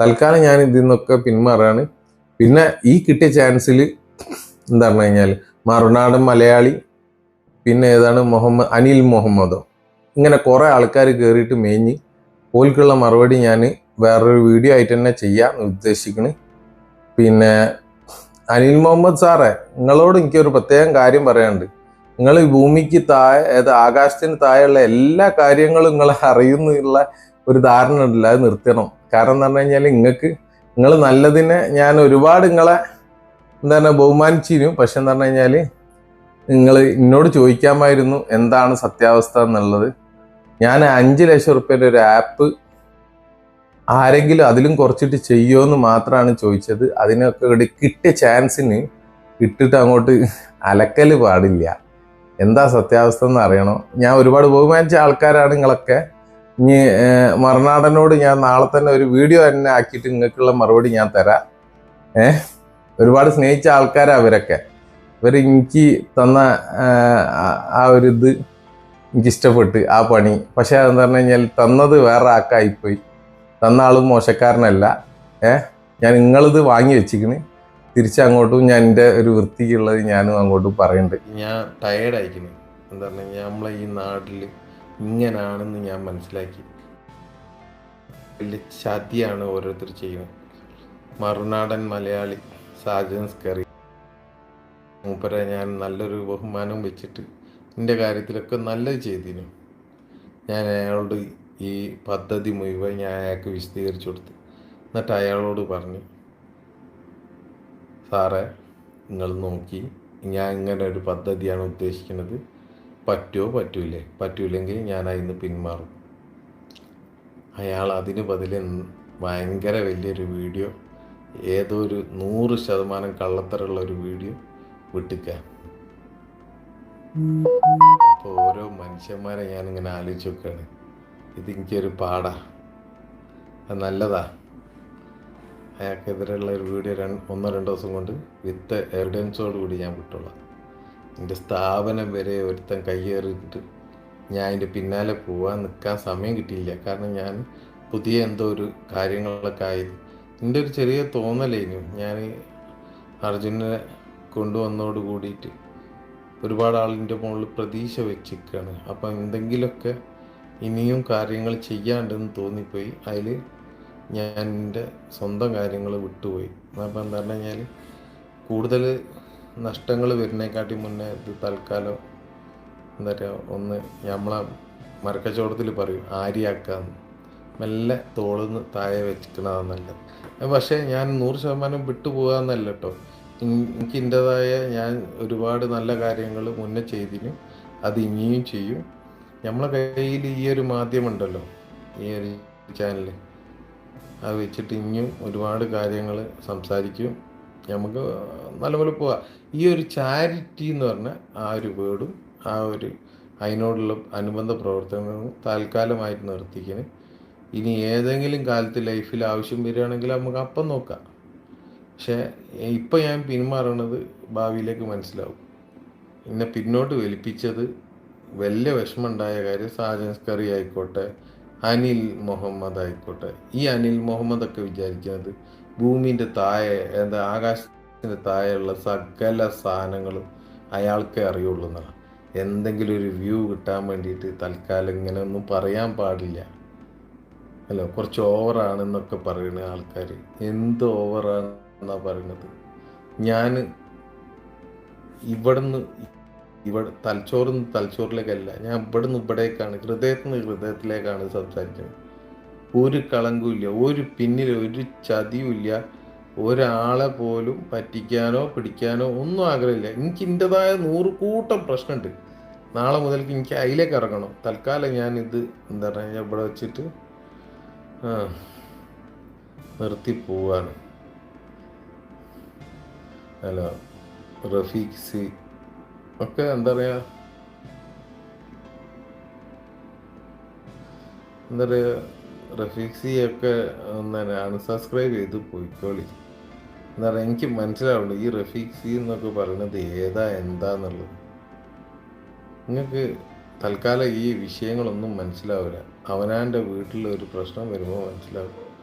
തൽക്കാലം ഞാൻ ഇതിൽ നിന്നൊക്കെ പിന്മാറാണ്. പിന്നെ ഈ കിട്ടിയ ചാൻസിൽ എന്താ പറഞ്ഞു കഴിഞ്ഞാൽ മറുനാടൻ മലയാളി പിന്നെ ഏതാണ് മുഹമ്മദ് അനിൽ മുഹമ്മദോ. ഇങ്ങനെ കുറേ ആൾക്കാർ കയറിയിട്ട് മേഞ്ഞ് ഓൽക്കുള്ള മറുപടി ഞാൻ വേറൊരു വീഡിയോ ആയിട്ട് തന്നെ ചെയ്യാൻ ഉദ്ദേശിക്കുന്നു പിന്നെ അനിൽ മുഹമ്മദ് സാറേ നിങ്ങളോട് എനിക്കൊരു പ്രത്യേകം കാര്യം പറയാനുണ്ട്. നിങ്ങൾ ഈ ഭൂമിക്ക് താഴെ ഏത് ആകാശത്തിന് താഴെയുള്ള എല്ലാ കാര്യങ്ങളും നിങ്ങളെ അറിയുന്നുള്ള ഒരു ധാരണ ഉണ്ടല്ലോ അത് നിർത്തണം. കാരണം എന്ന് പറഞ്ഞു കഴിഞ്ഞാൽ നിങ്ങൾക്ക് നിങ്ങൾ നല്ലതിനെ ഞാൻ ഒരുപാട് നിങ്ങളെ എന്താണ് ബഹുമാനിച്ചിരുന്നു. പക്ഷെ എന്ന് പറഞ്ഞു കഴിഞ്ഞാൽ നിങ്ങൾ എന്നോട് ചോദിക്കാമായിരുന്നു എന്താണ് സത്യാവസ്ഥ എന്നുള്ളത്. ഞാൻ അഞ്ച് ലക്ഷം റുപ്യയുടെ ഒരു ആപ്പ് ആരെങ്കിലും അതിലും കുറച്ചിട്ട് ചെയ്യുമോ മാത്രമാണ് ചോദിച്ചത്. അതിനൊക്കെ ഇവിടെ കിട്ടിയ ചാൻസിന് ഇട്ടിട്ട് അങ്ങോട്ട് അലക്കൽ പാടില്ല. എന്താ സത്യാവസ്ഥ എന്ന് അറിയണോ. ഞാൻ ഒരുപാട് ബഹുമാനിച്ച ആൾക്കാരാണ് നിങ്ങളൊക്കെ ഇനി മറുനാടനോട് ഞാൻ നാളെ തന്നെ ഒരു വീഡിയോ തന്നെ ആക്കിയിട്ട് നിങ്ങൾക്കുള്ള മറുപടി ഞാൻ തരാം. ഏഹ് ഒരുപാട് സ്നേഹിച്ച ആൾക്കാരാ അവരൊക്കെ ഇവർ എനിക്ക് തന്ന ആ- ഒരു ഇത് എനിക്ക് ഇഷ്ടപ്പെട്ട് ആ പണി. പക്ഷെ അതെന്ന് പറഞ്ഞു കഴിഞ്ഞാൽ തന്നത് വേറെ ആക്കായിപ്പോയി തന്ന ആളും മോശക്കാരനല്ല. ഏഹ് ഞാൻ നിങ്ങളിത് വാങ്ങി വെച്ചിക്കണ് തിരിച്ചങ്ങോട്ടും ഞാൻ എന്റെ ഒരു വൃത്തിക്കുള്ളത് ഞാനും അങ്ങോട്ടും പറയുന്നുണ്ട്. ഞാൻ ടയേർഡായിരിക്കുന്നു എന്താ പറഞ്ഞാൽ നമ്മളെ ഈ നാട്ടിൽ ഇങ്ങനാണെന്ന് ഞാൻ മനസ്സിലാക്കി വലിയ ചതിയാണ് ഓരോരുത്തർ ചെയ്യുന്നത്. മറുനാടൻ മലയാളി സാജൻ സ്കറി. മൂപ്പരെ ഞാൻ നല്ലൊരു ബഹുമാനം വെച്ചിട്ട് എന്റെ കാര്യത്തിലൊക്കെ നല്ലത് ചെയ്തിരുന്നു. ഞാൻ അയാളോട് ഈ പദ്ധതി മുഴുവൻ ഞാൻ അയാൾക്ക് വിശദീകരിച്ചു കൊടുത്തു. എന്നിട്ട് അയാളോട് പറഞ്ഞു സാറേ നിങ്ങൾ നോക്കി ഞാൻ ഇങ്ങനെ ഒരു പദ്ധതിയാണ് ഉദ്ദേശിക്കുന്നത്. പറ്റുമോ പറ്റൂലേ. പറ്റൂലെങ്കിൽ ഞാൻ അതിന് പിന്മാറും. അയാൾ അതിന് ൻ- ഭയങ്കര വലിയൊരു വീഡിയോ ഏതോ ഒരു നൂറ് ശതമാനം കള്ളത്തരമുള്ള ഒരു വീഡിയോ വിട്ടിക്ക. അപ്പോൾ ഓരോ മനുഷ്യന്മാരെ ഞാനിങ്ങനെ ആലോചിച്ച് നോക്കുകയാണ് ഇത് എനിക്കൊരു പാടാ. അത് നല്ലതാ. അയാൾക്കെതിരെയുള്ള ഒരു വീഡിയോ രണ്ട് ഒന്നോ രണ്ടോ ദിവസം കൊണ്ട് വിത്ത് എവിഡൻസോട് കൂടി ഞാൻ വിട്ടോളാം. എന്റെ സ്ഥാപനം വരെ ഒരുത്തൻ കയ്യേറിയിട്ട് ഞാൻ അതിന്റെ പിന്നാലെ പോവാൻ നിൽക്കാൻ സമയം കിട്ടിയില്ല. കാരണം ഞാൻ പുതിയ എന്തോ ഒരു കാര്യങ്ങളൊക്കെ ആയത് എന്റെ ഒരു ചെറിയ തോന്നലേനു. ഞാൻ അർജുനെ കൊണ്ടുവന്നോട് കൂടിയിട്ട് ഒരുപാട് ആളിന്റെ മുകളിൽ പ്രതീക്ഷ വെച്ചിരിക്കുകയാണ്. അപ്പം എന്തെങ്കിലുമൊക്കെ ഇനിയും കാര്യങ്ങൾ ചെയ്യാണ്ടെന്ന് തോന്നിപ്പോയി. അതിൽ ഞാൻ എന്റെ സ്വന്തം കാര്യങ്ങൾ വിട്ടുപോയി. അപ്പം എന്താ പറഞ്ഞു കഴിഞ്ഞാൽ കൂടുതൽ നഷ്ടങ്ങൾ വരുന്നേക്കാട്ടി മുന്നേ ഇത് തൽക്കാലം എന്താ പറയുക ഒന്ന് നമ്മളെ മരക്കച്ചവടത്തിൽ പറയും ആരിയാക്കാന്ന് മെല്ലെ തോളിന്ന് താഴെ വെച്ചിക്കണതാണ് നല്ലത്. പക്ഷേ ഞാൻ നൂറ് ശതമാനം വിട്ടുപോകാമെന്നല്ല കേട്ടോ. എനിക്ക് എന്റെതായ ഞാൻ ഒരുപാട് നല്ല കാര്യങ്ങൾ മുന്നേ ചെയ്തിനു അത് ഇനിയും ചെയ്യും. നമ്മളെ കയ്യിൽ ഈ ഒരു മാധ്യമമുണ്ടല്ലോ ഈ ഒരു ചാനൽ അത് വെച്ചിട്ട് ഇനിയും ഒരുപാട് കാര്യങ്ങൾ സംസാരിക്കും. നമുക്ക് നല്ലപോലെ പോവാം. ഈ ഒരു ചാരിറ്റി എന്ന് പറഞ്ഞ ആ ഒരു വേർഡും ആ ഒരു അതിനോടുള്ള അനുബന്ധ പ്രവർത്തനങ്ങളും താൽക്കാലമായിട്ട് നിർത്തിക്കുന്നു ഇനി ഏതെങ്കിലും കാലത്ത് ലൈഫിൽ ആവശ്യം വരികയാണെങ്കിൽ നമുക്ക് അപ്പം നോക്കാം. പക്ഷേ ഇപ്പം ഞാൻ പിന്മാറണത് ഭാവിയിലേക്ക് മനസ്സിലാവും. എന്നെ പിന്നോട്ട് വലിപ്പിച്ചത് വലിയ വിഷമമുണ്ടായ കാര്യം സാജൻസ്കറി ആയിക്കോട്ടെ അനിൽ മുഹമ്മദ് ആയിക്കോട്ടെ. ഈ അനിൽ മുഹമ്മദ് ഒക്കെ വിചാരിക്കുന്നത് ഭൂമിന്റെ താഴെ എന്താ ആകാശത്തിന്റെ താഴെയുള്ള സകല സാധനങ്ങളും അയാൾക്കേ അറിയുള്ളൂ എന്നാണ്. എന്തെങ്കിലും ഒരു വ്യൂ കിട്ടാൻ വേണ്ടിയിട്ട് തൽക്കാലം ഇങ്ങനെ ഒന്നും പറയാൻ പാടില്ല. അല്ല? കുറച്ച് ഓവറാണെന്നൊക്കെ പറയുന്ന ആൾക്കാർ എന്ത് ഓവറാണെന്നാണ് പറയുന്നത് ഞാൻ ഇവിടുന്ന് ഇവിടെ തലച്ചോറിൽ നിന്ന് തലച്ചോറിലേക്കല്ല. ഞാൻ ഇവിടുന്ന് ഇവിടേക്കാണ് ഹൃദയത്തിൽ നിന്ന് ഹൃദയത്തിലേക്കാണ് സംസാരിക്കുന്നത്. ഒരു കളങ്കുമില്ല ഒരു പിന്നിൽ ഒരു ചതിയുമില്ല ഒരാളെ പോലും പറ്റിക്കാനോ പിടിക്കാനോ ഒന്നും ആഗ്രഹമില്ല. എനിക്ക് എന്റെതായ നൂറ് കൂട്ടം പ്രശ്നമുണ്ട്. നാളെ മുതൽക്ക് എനിക്ക് അതിലേക്ക് ഇറങ്ങണം. തൽക്കാലം ഞാൻ ഇത് എന്താ പറയുക ഇവിടെ വെച്ചിട്ട് നിർത്തി പോവാണ്. അല്ല റഫീഖ് സി ഒക്കെ എന്താ പറയുക എന്താ പറയുക ഒക്കെ എന്താണ് അൺസബ്സ്ക്രൈബ് ചെയ്ത് പോയിക്കോളി. എന്താ പറയുക എനിക്ക് മനസ്സിലാവുള്ളൂ ഈ റഫീഖ് സി എന്നൊക്കെ പറയുന്നത് ഏതാ എന്താന്നുള്ളത്. നിങ്ങൾക്ക് തൽക്കാലം ഈ വിഷയങ്ങളൊന്നും മനസ്സിലാവില്ല. അവനാന്റെ വീട്ടിൽ ഒരു പ്രശ്നം വരുമ്പോൾ മനസ്സിലാവും.